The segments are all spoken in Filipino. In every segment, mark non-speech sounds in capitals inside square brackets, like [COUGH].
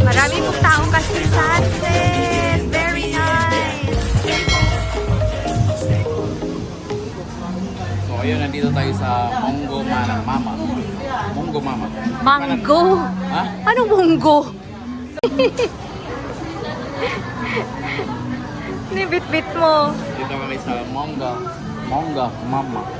Marami pong tao kasi sunset. Very nice. So ayun, nandito tayo sa Mongo Manang Mama. Mongo Mama. Mango. Ha? Anong munggo? Nibit-bit mo. Dito kami sa Monga. Monga Mama.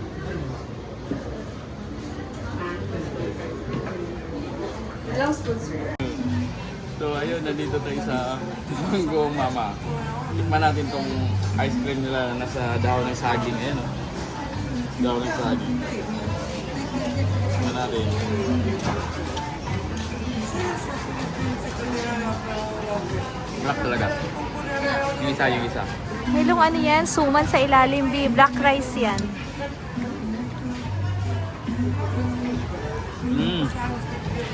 So ayun, nandito tayo sa Mongo Mama. Tikman natin tong ice cream nila na nasa dahon ng saging. Ayan o. Dahon ng saging. Tikman natin. Black talaga. Yung isa, yung isa. Helong ano yan? Suman sa ilalim, B. Black rice yan.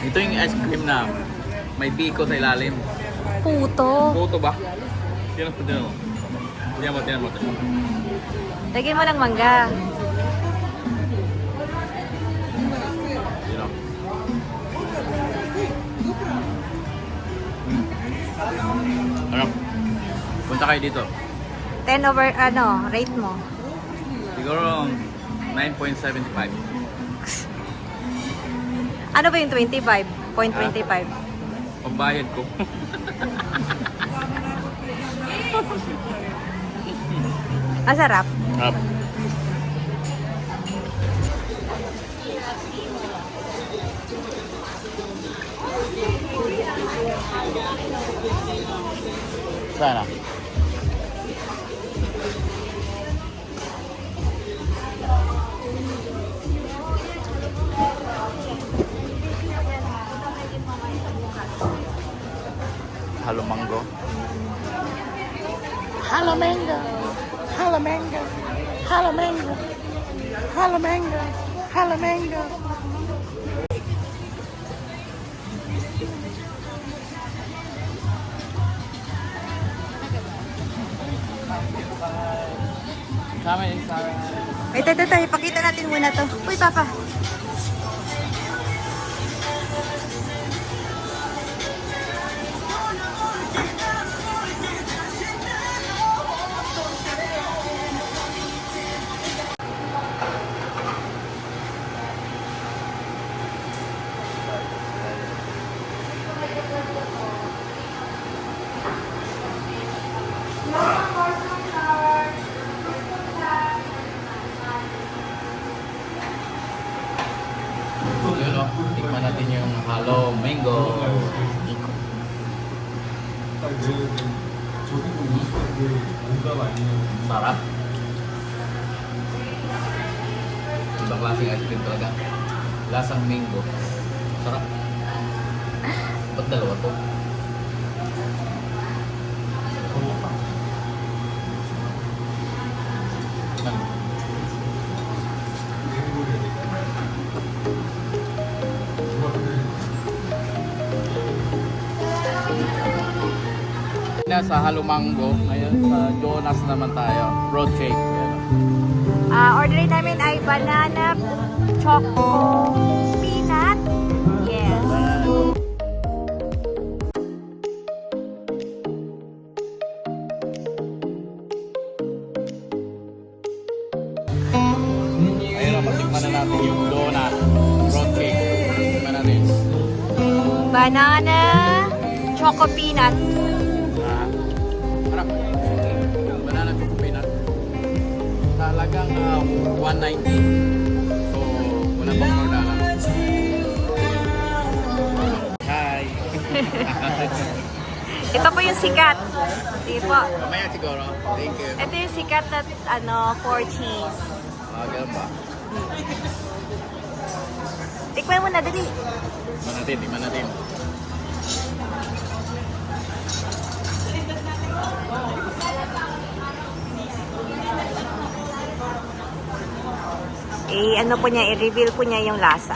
Ito yung ice cream na may biko sa ilalim. Puto. Puto ba? Tiyan mo, tiyan mo. Tiyan mo, tiyan mo. tiyan mo. Lagyan mo ng mangga. Yun o. Mm. Ano? Punta kayo dito. 10 over, ano, rate mo. Siguro 9.75. Ano ba yung 25? Point 25. Pambayad ko. Masarap. Up. Sana. Halo mango. Halo mango. Halo mango. Halo mango. Halo mango. Halo mango. Sa amin, sa amin. Wait, ito, ito. Ipakita natin muna to. Uy, Papa. Natin yung halo mango. Sarap. Ibang klaseng ice cream talaga. Lasang mango. Sarap. Ba't dalawa to? Na sa Halo Mango, ngayon sa Jonas naman tayo. Road cake. Ah, orderin namin ay banana choco peanut. Yes. Ayun na, matikman na natin yung donut. Road cake. Tikman natin. Banana choco peanut. Talagang ah, 190. So, wala pang more dollars. Hi! [LAUGHS] Ito po yung sikat. Sige po. Mamaya siguro. Thank you. Ito yung sikat na ano, four cheese. Ah, ganun ba? Tikman mo na, dali. Tikman natin, tikman natin. Eh, ano po niya, i-reveal po niya yung lasa.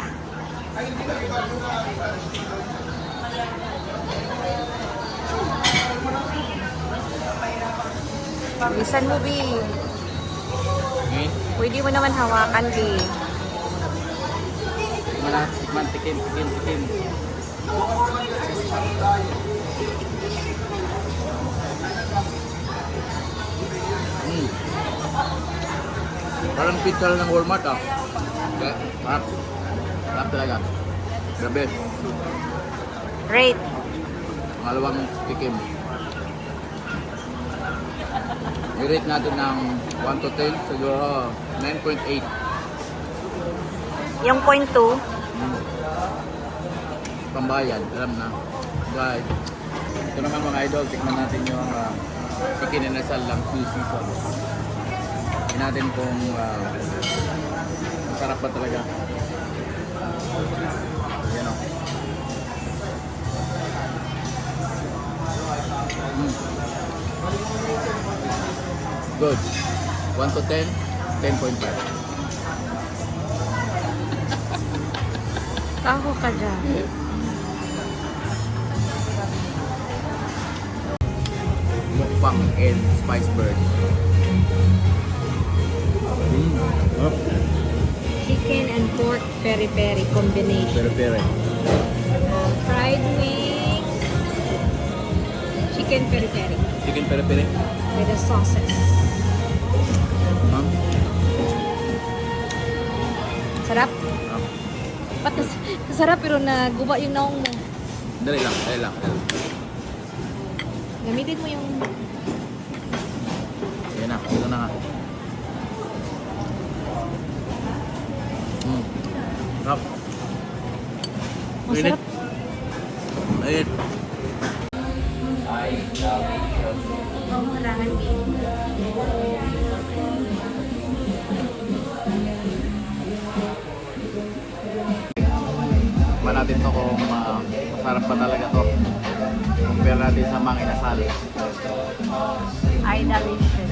Bisan mo, Bi. Okay? Pwede mo naman hawakan, Bi. Tikman tikman, tikim, tikim, tikim. Parang pizza lang ng Walmart ah. Kaya, Sarap. Sarap talaga. Grabe. Rate. Pangalawang tikim. I-rate natin ng 1 to 10, siguro 9.8. Yung point 2, Pambayan, alam na. Guys, ito naman mga idol, tikman natin yung uh, chicken and asal lang two season. Tingnan natin kung uh, masarap ba talaga. Yan o. Mm. Good. 1 to 10, 10.5. Taho ka dyan. mukbang and spice Oh, Chicken and pork peri-peri combination. pero. Fried wings. Chicken peri-peri Chicken pero. with the sauces. Ma'am. Sarap. Ah, Ba't nas- sarap pero naguba yung naong mo. dali lang, dali lang. dali lang. Gamitin mo yung... Yan na, ito na nga. Sarap. Masarap. Mainit. Kailangan Tikman natin to kung uh, masarap pa talaga to. Compare natin sa mga inasal. Ay, delicious.